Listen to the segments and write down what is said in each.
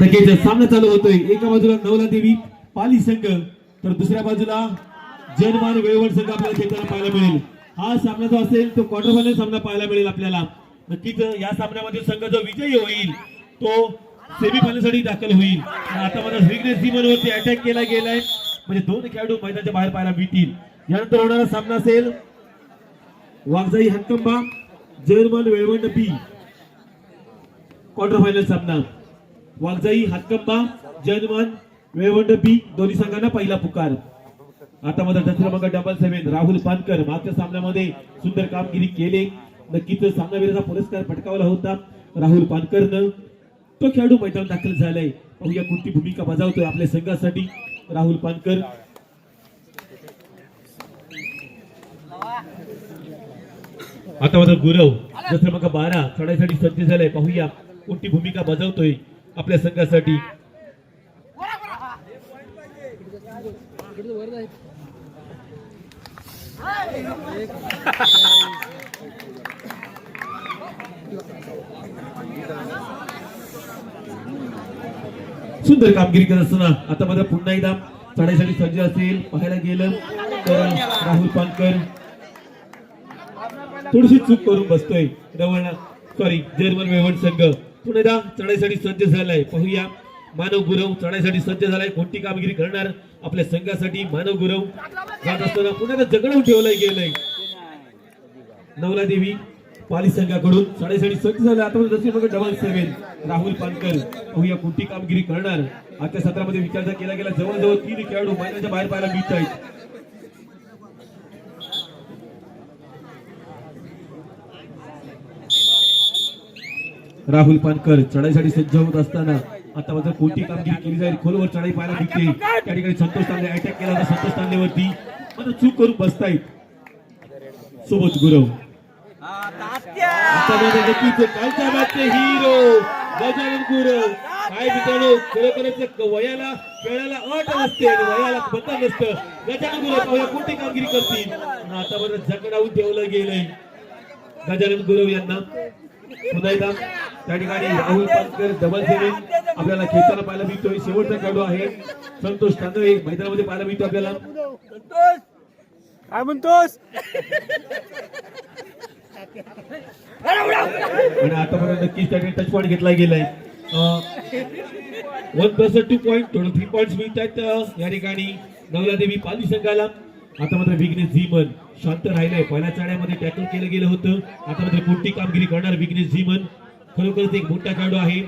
नक्कीच सामना चालू होतोय. एका बाजूला नवला देवी पाली संघ तर दुसऱ्या बाजूला जनमान वेळवड संघ आपल्याला खेळताना पाहायला मिळेल. हा सामना जो असेल तो क्वार्टर फायनल सामना पाहायला मिळेल आपल्याला. नक्कीच या सामन्यामध्ये संघ जो विजयी होईल तो सेमीफायनलसाठी दाखल होईल. आता मला विघ्नेश सीमन वरती अटॅक केला गेलाय. म्हणजे दोन खेळाडू मैदानाच्या बाहेर पाहायला मिळतील. यानंतर होणारा सामना असेल Waghjai Hakkamba German Velvand B quarter final सामना. वागजाई हातकंबा जर्मन वेवंड बी दोन्ही संघांना पहिला पुकार. आता माझा दसरा मग डबल सेव्हन राहुल पानकर. मागच्या सामन्यामध्ये सुंदर कामगिरी केले. नक्कीच सामनावीराचा पुरस्कार पटकावला होता. राहुल पानकरनं. तो खेळाडू मैदान दाखल झालाय. पाहूया कोणती भूमिका बजावतोय आपल्या संघासाठी. राहुल पानकर. आता माझा गुरव. दसरा मग बारा. चढायसाठी सज्ज झालाय. पाहूया. कोणती भूमिका बजावतोय आपल्या संघासाठी. सुंदर कामगिरी करत असताना आता मात्र पुन्हा एकदा चढाईसाठी सज्ज असेल पाहायला गेलं तर राहुल पानकर. थोडीशी चूक करून बसतोय रवण सॉरी जर्मन वेवण संघ. पुन्हा एकदा चढाईसाठी सज्ज झालाय. पाहूया. मानव गुरव चढाईसाठी सज्ज झालाय. कोणती कामगिरी करणार? आपल्या संघासाठी मानव गुरव जात असताना पुन्हा एकदा जगडवून ठेवलंय गेलंय. नवला देवी पाली संघाकडून चढाईसाठी सज्ज झाला. आता जसे बघा डबल सेव्हन राहुल पानकर. पाहूया कोणती कामगिरी करणार? आजच्या सत्रामध्ये विचार केला गेला. जवळजवळ तीन खेळाडू मैदानाच्या बाहेर पाहायला मिळत आहेत राहुल पानकर चढाईसाठी सज्ज होत असताना आता मात्र कोणती कामगिरी केली जाईल? खोलवर चढाई पाहायला मिळते त्या ठिकाणी संतोष तांबे अटॅक केला होता. संतोष तांबेवरती मात्र चूक करून बसतायत. सोबत गुरव. कालच्या मॅचचे हिरो गजानन गुरव. काय मित्रांनो खरोखरच वयाला खेळायला अट नसते आणि वयाला बंधन नसतं. गजानन गुरव पाहूया कोणती कामगिरी करतील? आता बरं जगडावून ठेवलं गेलंय. गजानन गुरव यांना पुन्हा एकदा त्या ठिकाणी राहुल पानकर डबल सेव्हन आपल्याला खेळताना पाहायला मिळतोय. शेवटचा खेळाडू आहे संतोष तांदळे. मैदानामध्ये पाहायला मिळतो आपल्याला. काय म्हणतोस? आणि आतापर्यंत नक्कीच त्या ठिकाणी टच पॉईंट घेतला गेलाय one plus two point total three point मिळतात या ठिकाणी नवला देवी पाली संघाला. आता मात्र विघ्नेश झीमन शांत राहिलाय. पहिल्या चाड्यामध्ये टॅकल केलं गेलं होतं. आता मात्र कोणती कामगिरी करणार विघ्नेश झीमन खरोखरच एक मोठा खेळाडू आहे.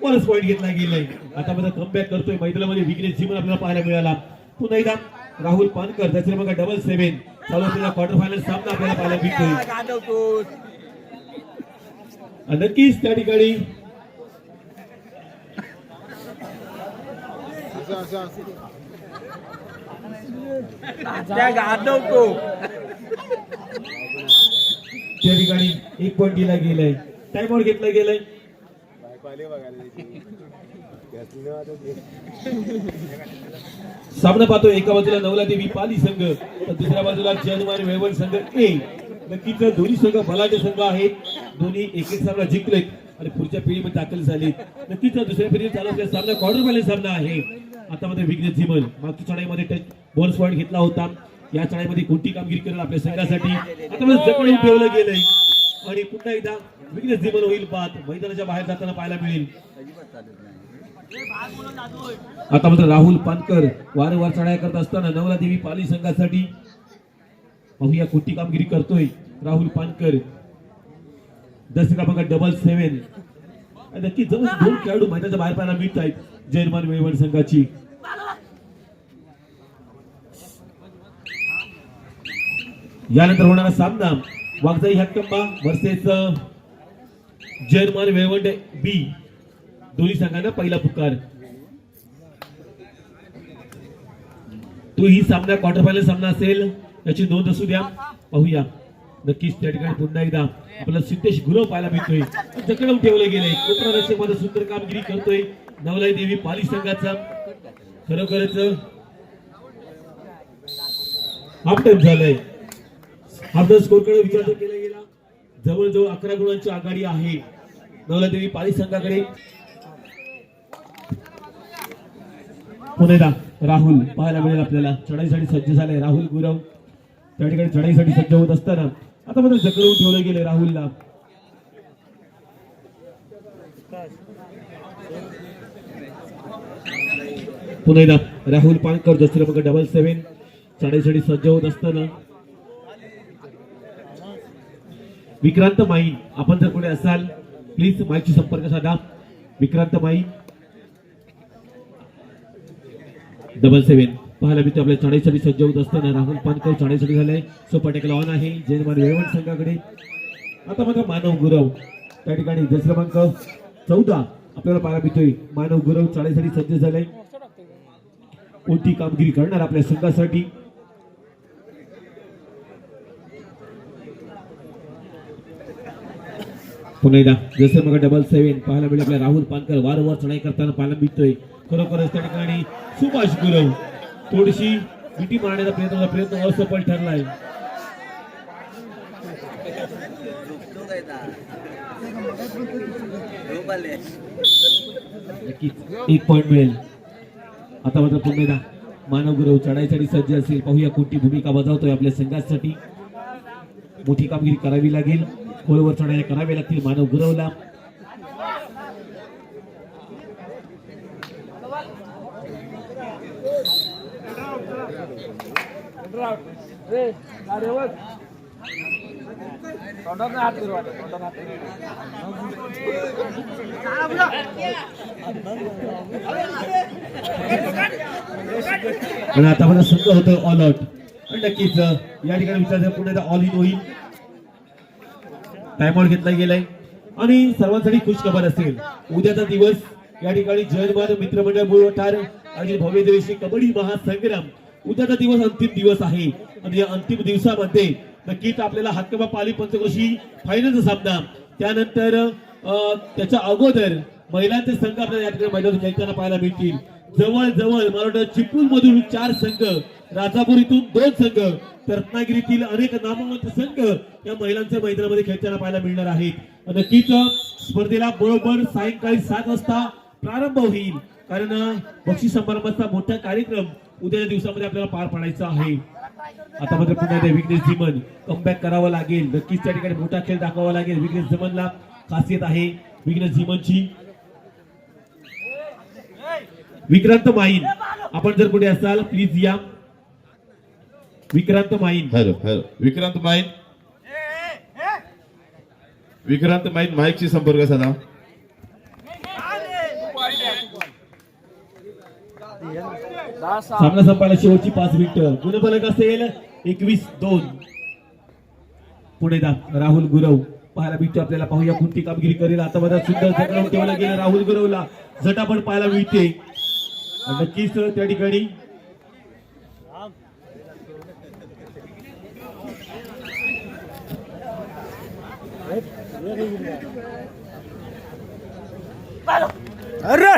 बोनस पॉईंट घेतला गेलाय. आता माझा कमबॅक करतोय मैदानामध्ये. विघ्नेश झीमन आपल्याला पाहायला मिळाला. पुन्हा एकदा राहुल पानकर त्याचे बघा डबल सेव्हन चालू असलेला क्वार्टर फायनल सामना आपल्याला पाहायला मिळतोय. नक्कीच त्या ठिकाणी त्या ठिकाणी एक पॉईंट दिला गेलाय. टाइमवर घेतलं गेलंय. सामना पाहतो एका बाजूला नवला देवी पाली संघ तर दुसऱ्या बाजूला जनवार वेळवण संघ ए नक्कीच दोन्ही संघ भलाटे संघ आहेत. दोन्ही एक एक सामना जिंकलेत आणि पुढच्या पिढीमध्ये दाखल झाले नक्कीच दुसऱ्या पिढी चालू असलेला सामना क्वार्टर फायनल सामना आहे. आता मध्ये विघ्नेश झिमल मागच्या चढाईमध्ये टच बॉल्स पॉईंट घेतला होता. या चढाईमध्ये कोणती कामगिरी करेल आपल्या संघासाठी? आता मध्ये जकडून ठेवलं गेलंय. आणि पुन्हा एकदा विघ्नेश झिमल होईल बाद मैदानाच्या बाहेर जाताना पाहायला मिळेल. आता मात्र राहुल पानकर वारंवार चढाया करत असताना नवला देवी पाली संघासाठी पाहूया कोणती कामगिरी करतोय राहुल पानकर. दस क्रमांक डबल सेव्हन नक्की जवळ दोन खेळाडू मैदानाच्या बाहेर पाहायला मिळत आहेत जैनमान वेळवण संघाची. यानंतर होणारा सामना वागजाई हक्कंबा वर्सेस जर्मन वेळवंड बी. दोन्ही संघांना पहिला पुकार. तो ही सामना क्वार्टर फायनल सामना असेल. याची नोंद असू द्या. पाहूया. नक्कीच त्या ठिकाणी पुन्हा एकदा आपला सिद्धेश गुरव पाहायला मिळतोय. जकडवून ठेवलं गेलंय कोकणा रस्त्यामध्ये सुंदर कामगिरी करतोय. नवलाई देवी पाली संघाचा. खरोखरच हाफ टाइम झालाय. हाफ स्कोरकडे विचार केला गेला जवळजवळ अकरा गुणांची आघाडी आहे. नवला देवी पाली संघाकडे. पुन्हा राहुल पाहायला मिळेल आपल्याला. चढाईसाठी सज्ज झाले राहुल गुरव. त्या ठिकाणी चढाईसाठी सज्ज होत असताना आता मात्र जकडवून ठेवलं गेले राहुलला. पुन्हा राहुल पाणकर दुसरं मग डबल सेव्हन चढाईसाठी सज्ज होत असताना विक्रांत माई आपण जर कोणी असाल प्लीज माईकशी संपर्क साधा. विक्रांत माई. डबल सेव्हन पाहायला मिळते आपल्या चढाईसाठी सज्ज होत असताना राहुल पानकर. चढाईसाठी झाले सो पटेकल ऑन आहे. जयमान वेळवण संघाकडे. आता मात्र मानव गुरव. त्या ठिकाणी जस क्रमांक चौदा. आपल्याला पाहायला मिळतोय. मानव गुरव चढाईसाठी सज्ज झालाय. कोणती कामगिरी करणार आपल्या संघासाठी? पुन्हा एकदा जसं मग डबल सेव्हन पाहायला मिळेल आपल्या राहुल पानकर वारंवार चढाई करताना पाहायला मिळतोय. खरोखरच त्या ठिकाणी सुभाष गुरव थोडीशी मिठी मारण्याचा प्रयत्न प्रयत्न असफल ठरलाय. एक पॉईंट मिळेल. आता मात्र पुन्हा एकदा मानव गुरव चढाईसाठी सज्ज असेल. पाहूया कोणती भूमिका बजावतोय आपल्या संघासाठी. मोठी कामगिरी करावी लागेल. खोलवर चढाया कराव्या लागतील मानव गुरवला. रे आता मला सुंदर होतं ऑल आउट नक्कीच या ठिकाणी विचारायचं पुन्हा ऑल इन होईल. टाइमआउट घेतला गेलाय. आणि सर्वांसाठी खुश खबर असेल उद्याचा दिवस या ठिकाणी जयमान मित्रमंडळ बुलवटार आणि भव्य दिवशी कबड्डी महासंग्राम. उद्याचा दिवस अंतिम दिवस आहे. आणि या अंतिम दिवसामध्ये नक्कीच आपल्याला हक्कबा पाली पंचक्रोशी फायनलचा सामना. त्यानंतर अं, त्याच्या अगोदर महिलांचे संघ आपल्याला या ठिकाणी मैदान खेळताना पाहायला मिळतील. जवळ जवळ मला वाटतं चिपळूण मधून चार संघ राजापूर इथून दोन संघ तर रत्नागिरीतील अनेक नामवंत संघ या महिलांच्या मैदानामध्ये खेळताना पाहायला मिळणार आहेत. नक्कीच स्पर्धेला बरोबर सायंकाळी सात वाजता प्रारंभ होईल कारण बक्षीस समारंभाचा मोठा कार्यक्रम उद्याच्या दिवसामध्ये आपल्याला पार पाडायचा आहे. आता मात्र पुन्हा एकदा विघ्नेश झिमन कमबॅक करावं लागेल. नक्कीच त्या ठिकाणी मोठा खेळ दाखवावा लागेल विघ्नेश धीमनला. खासियत आहे विघ्नेश धीमनची. विक्रांत माईन आपण जर कुठे असाल प्लीज या. विक्रांत माईन हॅलो हॅलो. विक्रांत माईन विक्रांत माईन माईकशी संपर्क साधा. सामना संपायला शेवटची पाच मिनिटं. गुणफलक असेल एकवीस दोन. पुणे दा राहुल गुरव. पाहायला मिळतो आपल्याला पाहूया कोणती कामगिरी करेल. आता मला सुंदर ठेवलं गेलं राहुल गुरवला. झटापट पाहायला मिळते. नक्कीच त्या ठिकाणी अरे!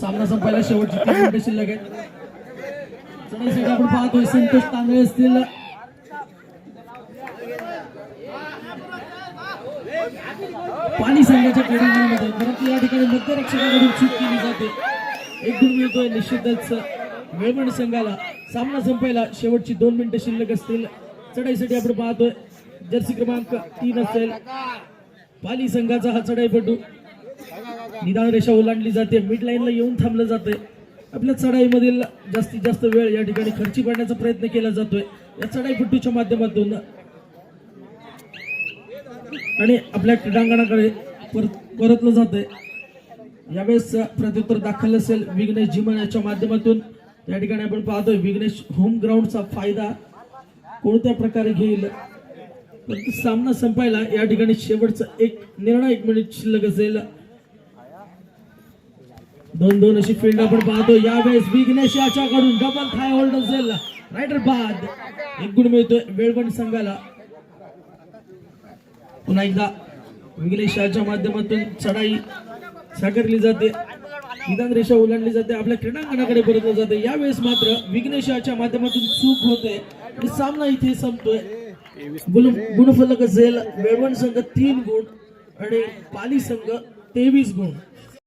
सामना संपायला शेवटची तीन मिनिटं शिल्लक आहेत चढाईसाठी आपण पाहतोय संतोष तांदळे असतील. पाणी संघाच्या क्रीडांगणामध्ये परंतु या ठिकाणी मध्यरक्षकाकडून चूक केली जाते. एक गुण मिळतोय निश्चितच. मेलबर्न संघाला सामना संपायला शेवटची दोन मिनिटं शिल्लक असतील. चढाईसाठी आपण पाहतोय. जर्सी क्रमांक तीन असेल. पाली संघाचा हा चढाईपटू. निदान रेषा ओलांडली जाते. मिड लाईनला येऊन थांबलं जाते आपल्या चढाईमधील जास्तीत जास्त वेळ या ठिकाणी खर्ची पाडण्याचा प्रयत्न केला जातोय. या चढाईपट्टूच्या माध्यमातून आणि आपल्या क्रीडांगणाकडे परत परतलं जातंय. यावेळेस प्रत्युत्तर दाखल असेल. विघ्नेश जिमन याच्या माध्यमातून. या ठिकाणी आपण पाहतोय विघ्नेश होम ग्राउंडचा फायदा कोणत्या प्रकारे घेईल? सामना संपायला या ठिकाणी शेवटचा एक निर्णायक मिनिट शिल्लक असेल. दोन दोन अशी फील्ड आपण पाहतो यावेळेस विघ्नेश याच्याकडून डबल थाय होल्ड असेल. रायडर बाद एक गुण मिळतोय वेळवण संघाला. पुन्हा एकदा विघ्नेश याच्या माध्यमातून चढाई साकारली जाते. निदान रेषा ओलांडली जाते आपल्या क्रीडांगणाकडे परतलं जाते. यावेळेस मात्र विघ्नेशाच्या माध्यमातून चूक होते आणि सामना इथे संपतोय. गुणफलक असेल वेळवण संघ तीन गुण आणि पाली संघ तेवीस गुण.